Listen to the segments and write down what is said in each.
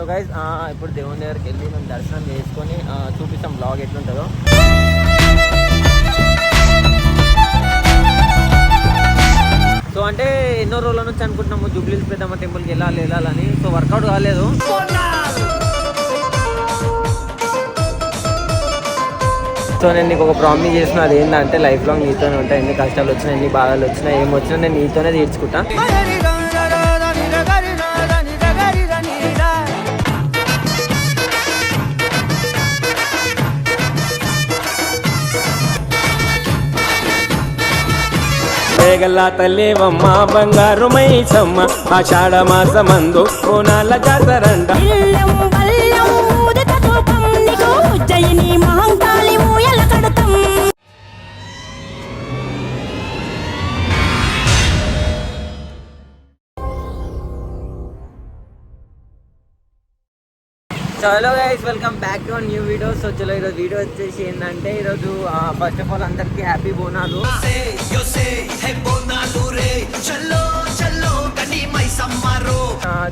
So guys ఇప్పుడు దేవుని దగ్గరికి వెళ్ళి మేము దర్శనం చేసుకొని చూపిస్తాం బ్లాగ్ ఎట్లుంటుందో. సో అంటే ఎన్నో రోజుల నుంచి అనుకుంటున్నాము జూబ్లీస్ పెద్దమ్మ టెంపుల్కి వెళ్ళాలి వెళ్ళాలని. సో వర్కౌట్ కాలేదు. సో నేను నీకు ఒక ప్రామిస్ చేసిన అది ఏంటంటే లైఫ్ లాంగ్ నీతోనే ఉంటాయి ఎన్ని కష్టాలు వచ్చినా ఎన్ని బాధలు వచ్చినా ఏం వచ్చినా నేను నీతోనే తీర్చుకుంటాను వేగల్లా తల్లేవమ్మ బంగారు మైసమ్మ ఆషాఢ మాసమందు కోనాల జాతరంట. బెల్లం బల్లం ఉజ్జయిని మహంకాళి చలో guys welcome back to new video so చలో ఈరోజు వీడియో వచ్చేసి ఏంటంటే ఈరోజు ఫస్ట్ ఆఫ్ ఆల్ అందరికీ హ్యాపీ బోనాలు.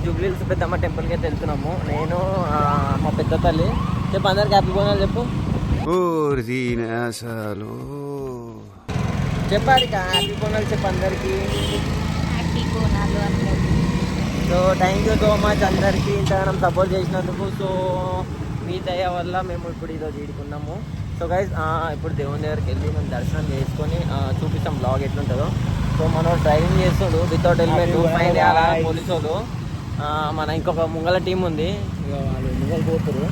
జూబ్లీస్ పెద్దమ్మ టెంపుల్కి అయితే వెళ్తున్నాము. నేను మా పెద్ద తల్లి. చెప్పు అందరికి హ్యాపీ బోనాలు చెప్పు. చెప్పాలి హ్యాపీ బోనాలు చెప్పు అందరికీ. So thank you so much అందరికీ. ఇంతగానం సపోర్ట్ చేసినందుకు. సో మీ దయ వల్ల మేము ఇప్పుడు ఈరోజు ఈడుకున్నాము. సో గైజ్ ఇప్పుడు దేవుని దగ్గరికి వెళ్ళి మేము దర్శనం చేసుకొని చూపిస్తాం బ్లాగ్ ఎట్లుంటుందో. సో మనం డ్రైవింగ్ చేస్తుండు వితౌట్ హెల్మెట్ ఫైన్ చేయాలా పోలీసు వాళ్ళు మన ఇంకొక ముంగల టీం ఉంది. ముంగలు పోతారు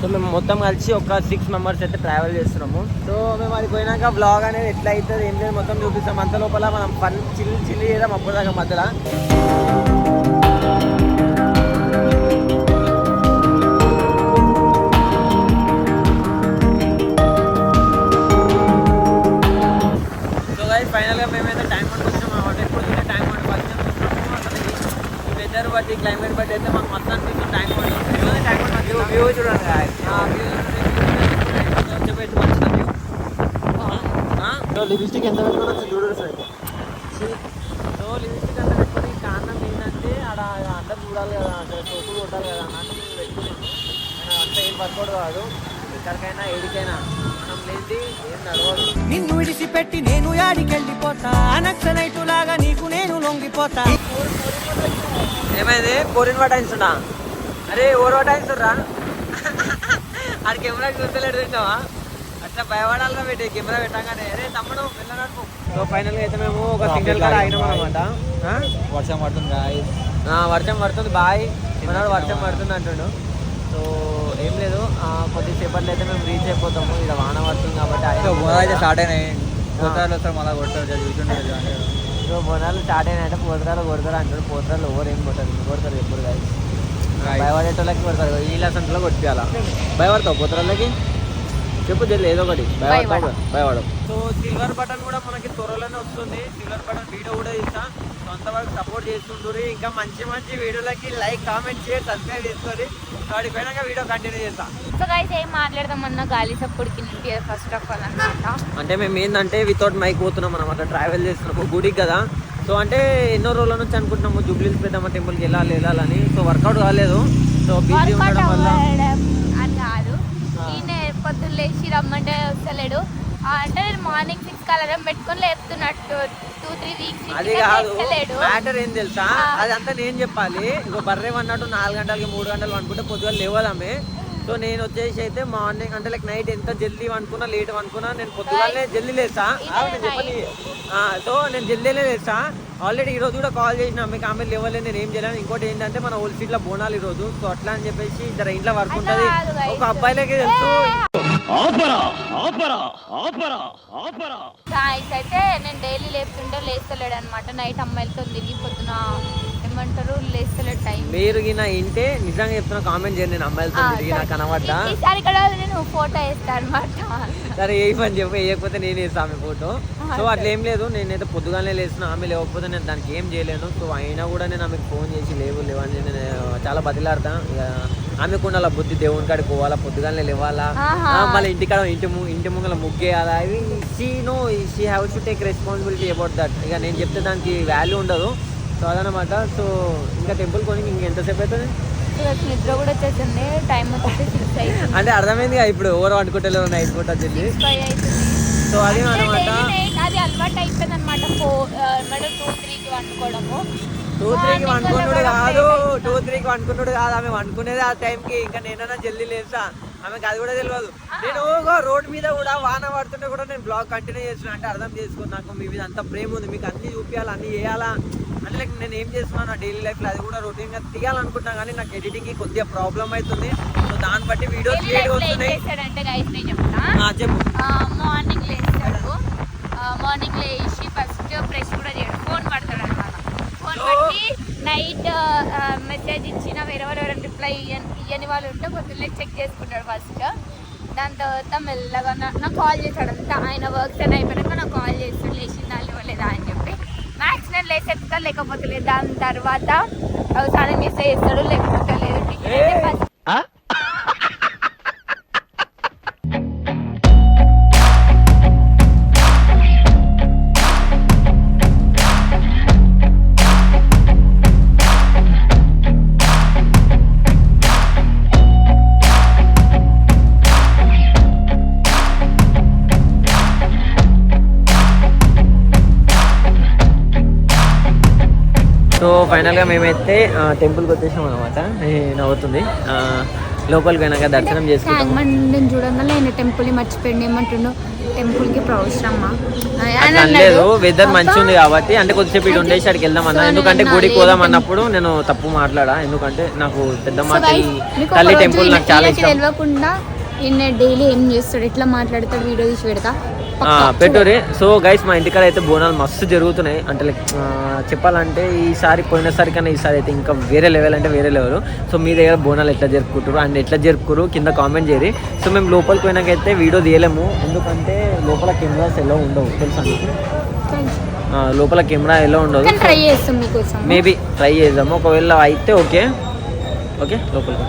సో మేము మొత్తం కలిసి ఒక సిక్స్ మెంబర్స్ అయితే ట్రావెల్ చేస్తున్నాము. సో మేము అది పోయినాక బ్లాగ్ అనేది ఎట్లా అవుతుంది ఏం లేదు మొత్తం చూపిస్తాం. అంత లోపల మనం పని చిల్లి చిల్లి చేద్దాం అప్పటిదాకా మధ్యలో. సో లిప్స్టిక్ ఎంత పెట్టుకోవచ్చు చూడరు సార్. సో లిప్స్టిక్ అంతా పెట్టుకొని కారణం ఏంటంటే ఆడ అందరు చూడాలి కదా అక్కడ సోపులు కొట్టాలి కదా అన్నట్టు మేము పెట్టుకున్నాము కానీ అంతా ఏం వర్కౌట్ కాదు ఎక్కడికైనా ఏడికైనా మనం లేనిది ఏం నడవదు. నిన్ను విడిచిపెట్టి నేను యాడికెళ్ళిపోతా. అనక్సలైటు లాగా నీకు నేను లొంగిపోతా. ఏమైంది? కోరిన్ పటాయిస్తున్నా అరే ఓరు పటాయిస్తుర్రా ఆడు కెమెరా చూస్తలేడు తింటావా అట్లా భయపడాలని పెట్టి కెమెరా పెట్టగానే. అరే తమ్ముడు వెళ్ళనడుపు సో ఫైనల్గా అయితే మేము ఒక సింగిల్ కాడ అయినాం అనమాట వర్షం పడుతుంది guys. వర్షం పడుతుంది బాయ్ మనవాడు వర్షం పడుతుంది అంటుండు. సో ఏం లేదు. ఆ, కొద్దిసేపట్లో అయితే మేము రీచ్ అయిపోతాము. ఇక్కడ వాన పడుతుంది కాబట్టి బోనాలు అయితే స్టార్ట్ అయినాయి. పోతారు వస్తారు మళ్ళీ కొడతారు చూస్తుండే సో బోనాలు స్టార్ట్ అయినాయంటే పోతరాలు కొడతారు అంటారు పోతరాలు ఎవరు ఏం కొట్టారు కొడతారు ఎప్పుడు కాదు భయపడేటోళ్ళకి కొడతారు. ఈ లెసన్స్లో కొట్టియాలా భయపడతావు పోతరాలకి చెప్పు ఏదో ఒకటి. భయపడవు సో సిల్వర్ బటన్ కూడా మనకి త్వరలోనే వస్తుంది. సిల్వర్ బటన్ వీడియో కూడా ఇస్తా సో అంతవరకు సపోర్ట్ చేస్తుంటారు ఇంకా మంచి మంచి వీడియోలకి లైక్ కామెంట్ షేర్ సబ్స్క్రైబ్ చేసుకోండి వాడి పోయినాక వీడియో కంటిన్యూ చేస్తా. సో గైస్ ఏం మాట్లాడదామన్నా గాలి సప్పుడుకి ఫస్ట్ ఆఫ్ ఆల్ అనమాట అంటే మేము ఏంటంటే వితౌట్ మైక్ పోతున్నాం అనమాట ట్రావెల్ చేస్తున్నాము గుడికి కదా. సో అంటే ఎన్నో రోజుల నుంచి అనుకుంటున్నాము జూబ్లీస్ పెద్దమ్మ టెంపుల్కి వెళ్ళాలి వెళ్ళాలని. సో వర్కౌట్ కాలేదు. సో బిజీ ఉండడం వల్ల అవ్వడం అని కాదు ఈయన పొద్దున్న లేచి రమ్మంటే వస్తలేడు. అంటే నేను మార్నింగ్ సిక్స్ కలరం పెట్టుకొని లేపుతున్నట్టు. టూ త్రీ వీక్స్ అది కాదు. మ్యాటర్ ఏం తెలుసా. అదంతా నేను చెప్పాలి. ఇంకో బర్రె అన్నట్టు నాలుగు గంటలకి మూడు గంటలు అనుకుంటే పొద్దుగా లేవదామే. సో నేను వచ్చేసి అయితే మార్నింగ్ అంటే లైక్ నైట్ ఎంత జల్దీ అనుకున్నా లేట్ అనుకున్నా నేను పొద్దుగానే జల్దీ లేసా ఇదే ఆగు నేను చెప్పని ఆ, సో నేను జల్దీలే లేసా ఆల్రెడీ ఈ రోజు కూడా కాల్ చేసిన మీకు ఆమె లేవలేదు నేను ఏం చేయలేను. ఇంకోటి ఏంటంటే మన ఓల్డ్ సీట్లో బోనాలు ఈ రోజు సో అట్లా అని చెప్పేసి జర ఇంట్లో వర్క్ ఉంటుంది. ఒక అబ్బాయిలకి తెలుసు. అయితే నేను డైలీ లేపుతుంటే లేస్తలేడు అనమాట నైట్ అమ్మాయిలతో తిరిగి పొద్దున ఏమంటారు? టైం. మీరు గిన ఇంటే నిజంగా చెప్తున్నా కామెంట్ చేయండి నేను అమ్మాయిలతో కనబడ్డా? ఈసారి నేను ఫోటో వేస్తాను అనమాట సరే ఏ పని చెప్పి వేయకపోతే నేను వేస్తాను ఆమె ఫోటో. సో అట్లా ఏం లేదు నేనైతే పొద్దుగానే లేసిన ఆమె లేకపోతే నేను దానికి ఏం చేయలేను. సో అయినా కూడా నేను ఆమెకు ఫోన్ చేసి లేవు లేవని నేను చాలా బతిలాడతా. ఇక ఆమెకు ఉండాల బుద్ధి దేవుని కాడికి పోవాలా పొద్దుగానే లేవాలా? మళ్ళీ ఇంటికాడ ఇంటి ము- ఇంటి ముంగల ముగ్గేయాలా? ఇవి she no she have to take responsibility about that ఇక నేను చెప్తే దానికి వాల్యూ ఉండదు. సో అదనమాట సో ఇంకా టెంపుల్ కొని ఇంక ఎంతసేపు అవుతుంది నిద్ర కూడా వచ్చేసింది. టైం వచ్చేసి అంటే అర్థమైంది ఇప్పుడు ఎవరు అనుకుంటలేరు నైట్ పూట అవుతుంది సో అది అనమాట అది అలవాటు అయిపోయింది అనమాట ఫోర్ టూ త్రీకి వండుకోవడము. టూ త్రీకి వండుకున్నాడు కాదు. టూ త్రీకి వండుకున్నాడు కాదు. ఆమె వండుకునేది ఆ టైంకి ఇంకా నేనైనా జల్దీ లేసా ఆమెకి అది కూడా తెలియదు నేను రోడ్ మీద కూడా వాన పడుతుంటే కూడా నేను బ్లాగ్ కంటిన్యూ చేస్తున్నా అంటే అర్థం చేసుకో నాకు మీ మీద అంత ప్రేమ ఉంది. మీకు అన్ని చూపించాలి అన్ని చేయాలా? అంటే లైక్ నేను ఏం చేస్తున్నాను నా డైలీ లైఫ్లో అది కూడా రొటీన్గా తీయాలనుకుంటున్నా కానీ నాకు ఎడిటింగ్కి కొద్దిగా ప్రాబ్లం అవుతుంది. సో దాన్ని బట్టి వీడియోస్ క్రియేట్ వస్తున్నాయి ఆ, చెప్పు. మార్నింగ్ లేస్తాడు. మార్నింగ్ లేచి ఫస్ట్ బ్రష్ కూడా చేయడు. ఫోన్ పడతాడు అనమాట ఫోన్ పట్టి నైట్ మెసేజ్ ఇచ్చిన వేరే వాళ్ళు రిప్లై ఇయ్యని వాళ్ళు ఉంటే పొద్దున్నే చెక్ చేసుకుంటాడు ఫస్ట్ దాని తర్వాత మెల్లగా నా- నాకు కాల్ చేశాడు అంతా. ఆయన వర్క్స్ అని అయిపోయాక నాకు కాల్ చేస్తాడు లేచిందా లేవలేదా అని చెప్పి. మ్యాక్స్ నేను లేసేస్తా లేకపోతే లేదు. దాని తర్వాత స్నానం చేస్తే చేస్తాడు లేకపోతే లేదు. టికెట్ సో ఫైనల్గా మేమైతే టెంపుల్కి వచ్చేసాం అనమాట నవ్వుతుంది. లోపలికి పోయినాక దర్శనం చేసుకుంటాం. ట్యాంక్ చూడంగానే ఆయన టెంపుల్ మర్చిపోయింది ఏమంటుండో? టెంపుల్కి లేదు. వెదర్ మంచిగా ఉంది కాబట్టి అంటే కొద్దిసేపు ఇటు ఉండేసి అక్కడికి వెళ్దాం అన్న. సో ఎందుకంటే నేను గుడికి పోదాం అన్నప్పుడు నేను తప్పు మాట్లాడా? ఎందుకంటే నాకు పెద్దమ్మ తల్లి తల్లి టెంపుల్ నాకు చాలా ఇష్టం. తెలియకుండా డైలీ ఏం చేస్తాడు? ఎట్లా మాట్లాడతాడు? వీడియో తీసి పెడతా. పెట్టురే సో గైస్ మా ఇంటికాడ అయితే బోనాలు మస్తు జరుగుతున్నాయి. అంటే లైక్ చెప్పాలంటే ఈసారి పోయినసారి కన్నా ఈసారి అయితే ఇంకా వేరే లెవెల్ అంటే వేరే లెవెల్ సో మీ దగ్గర బోనాలు ఎట్లా జరుపుకుంటారు అండ్ ఎట్లా జరుపుకోరు కింద కామెంట్ చేయరు సో మేము లోపలికి పోయినాకైతే వీడియో తీయలేము. ఎందుకంటే లోపల కెమెరాస్ ఎలా ఉండవు తెలుసా లోపల కెమెరా ఎలా ఉండదు. మేబీ ట్రై చేద్దాము. ఒకవేళ అయితే ఓకే ఓకే లోపలికి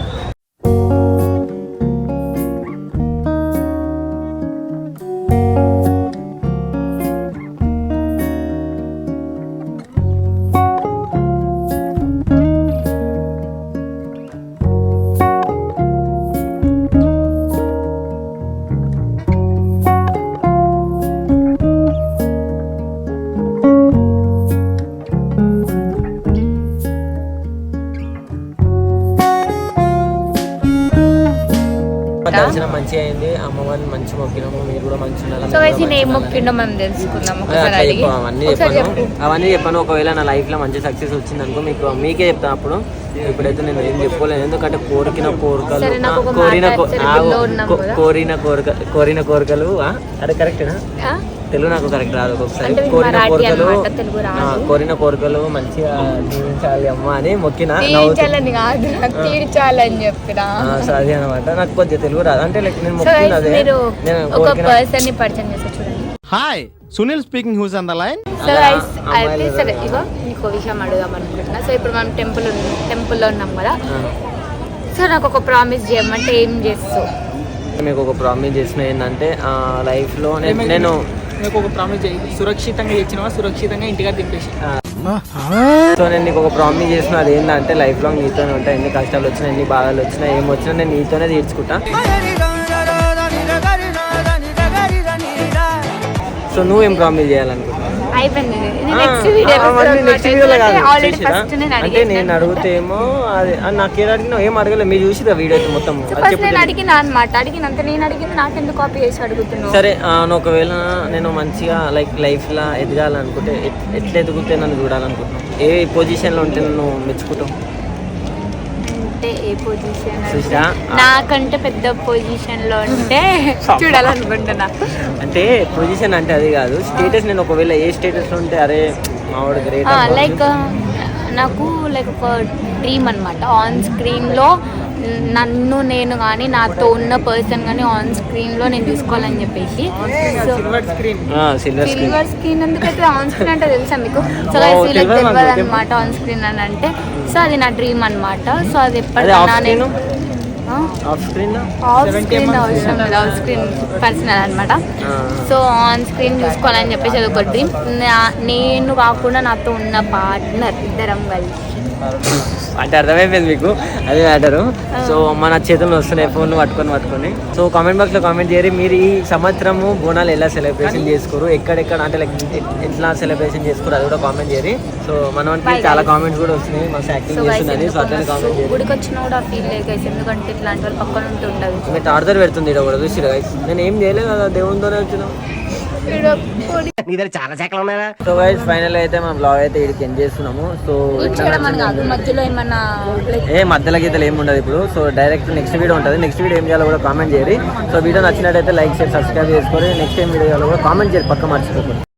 దర్శనం మంచిగా అయింది. అమ్మవారిని మంచి మొక్కినాము. మీరు కూడా మంచి సో మొక్కిండో మనం తెలుసుకుందాం. ఒకసారి అవన్నీ చెప్పాను. చెప్పు. అవన్నీ చెప్పాను. ఒకవేళ నా లైఫ్లో మంచి సక్సెస్ వచ్చింది అనుకో మీకు మీకే చెప్తాను అప్పుడు. ఇప్పుడైతే నేను ఏం చెప్పుకోలేదు. ఎందుకంటే కోరికిన కోరికలు కోరిన. కోరిన కోరిక కోరిన కోరికలు అదే కరెక్టేనా? తెలుగు నాకు కరెక్ట్ రాదు ఒక్కొక్కసారి. మీకు కోరిన కోరికలు అన్నమాట, తెలుగు రాదు. ఆ, కోరిన కోరికలు మంచిగా జీవించాలి అమ్మ అని మొక్కిన తీర్చాలని చెప్పిన. సో అది అనమాట నాకు కొద్దిగా తెలుగు రాదు. అంటే లైక్ నేను మొక్కిన అదే మీరు నేను ఒక కోరికిన పర్సన్ని పరిచయం చేస్తా చూడండి. Hi Sunil speaking who's on the line so guys అయితే సరే? ఇగో నీకు విషయం అడుగుదాం అనుకుంటున్నా. సో ఇప్పుడు మనం టెంపుల్ టెంపుల్లో ఉన్నాం కదా. సో నాకు ఒక ప్రామిస్ చేయమంటే ఏం చేస్తావు? మీకు ఒక ప్రామిస్ చేసిన ఏంటంటే లైఫ్లో నేను నీకు మీకు ఒక ప్రామిస్ చేయి. సురక్షితంగా ఇచ్చినవా? సురక్షితంగా ఇంటికాడ దింపేసి. సో నేను నీకు ఒక ప్రామిస్ చేసిన అది ఏంటంటే లైఫ్ లాంగ్ నీతోనే ఉంటాయి ఎన్ని కష్టాలు వచ్చినా ఎన్ని బాధలు వచ్చినా ఏం వచ్చినా నేను నీతోనే తీర్చుకుంటా. సో నువ్వేం ప్రామిస్ చేయాలనుకుంటున్నావు? అంటే నేను అడుగుతేమో అది ఆ, నాకేం అడిగినా ఏం అడగలేదు మీరు చూసిరా వీడియో మొత్తం? నేను. అడిగిన అనమాట అడిగినంత నేను అడిగింది నాకెందుకు కాపీ చేసి అడుగుతున్నావు? సరే ఒకవేళ నేను మంచిగా లైక్ లైఫ్లో ఎదగాలనుకుంటే ఎట్- ఎట్లా ఎదుగుతే నన్ను చూడాలనుకుంటున్నాను ఏ పొజిషన్లో ఉంటే నన్ను మెచ్చుకుంటావు? అంటే ఏ పొజిషన్? నాకంటే పెద్ద పొజిషన్లో ఉంటే చూడాలనుకుంటున్నా. అంటే పొజిషన్ అంటే అది కాదు స్టేటస్ నేను ఒకవేళ ఏ స్టేటస్లో ఉంటే అరే మావాడు గ్రేట్ లైక్ నాకు లైక్ ఒక డ్రీమ్ అనమాట ఆన్ స్క్రీన్లో నన్ను నేను కానీ నాతో ఉన్న పర్సన్ కానీ ఆన్ స్క్రీన్లో నేను తీసుకోవాలని చెప్పేసి. So silver screen screen screen ఎందుకైతే on screen అంటే తెలుసా మీకు? సో వీళ్ళకి తెలియదు. అనమాట ఆన్ స్క్రీన్ అని అంటే. సో అది నా డ్రీమ్ అనమాట సో అది ఎప్పటికైనా స్క్రీన్ నేను ఆఫ్ స్క్రీన్ అవసరం లేదు ఆఫ్ స్క్రీన్ పర్సనల్ అనమాట సో ఆన్ స్క్రీన్ చూసుకోవాలని చెప్పేసి అది ఒక డ్రీమ్. నేను కాకుండా నాతో ఉన్న పార్ట్నర్ ఇద్దరం కలిసి అంటే అర్థమైపోయింది మీకు. అదే మ్యాటరు సో మన చేతుల్లో వస్తున్నాయి ఫోన్లు పట్టుకొని పట్టుకొని. సో కామెంట్ బాక్స్లో కామెంట్ చేయరు మీరు ఈ సంవత్సరము బోనాలు ఎలా సెలబ్రేషన్ చేసుకోరు? ఎక్కడెక్కడ అంటే లైక్ ఎట్లా సెలబ్రేషన్ చేసుకోరు? అది కూడా కామెంట్ చేయరు సో మనకి చాలా కామెంట్స్ కూడా వస్తున్నాయి. మస్తు యాక్టింగ్ చేస్తున్నది సో అట్లనే కామెంట్ గుడికి వచ్చినా కూడా ఫీల్ లేదు guys. ఎందుకంటే ఇట్లాంటి వాళ్ళు పక్కన ఉంటే ఉండదు. మీరు పెడుతుంది ఇక్కడ కూడా చూసి నేను ఏం చేయలేదు కదా దేవునితోనే వచ్చినాం. సో గైస్ ఫైనల్ అయితే మనం బ్లాగ్ అయితే ఇక్కడికి ఎండ్ చేస్తున్నాము. సో చేయడం మధ్యలో ఏమన్నా ఏ మధ్యలో గీతలు ఏమి ఉండదు ఇప్పుడు. సో డైరెక్ట్ నెక్స్ట్ వీడియో ఉంటుంది. నెక్స్ట్ వీడియో ఏం చేయాలో కూడా కామెంట్ చేయరు సో వీడియో నచ్చినట్టయితే లైక్ షేర్ సబ్స్క్రైబ్ చేసుకొని నెక్స్ట్ టైం వీడియో కూడా కామెంట్ చేయరు పక్క మర్చిపోకూడదు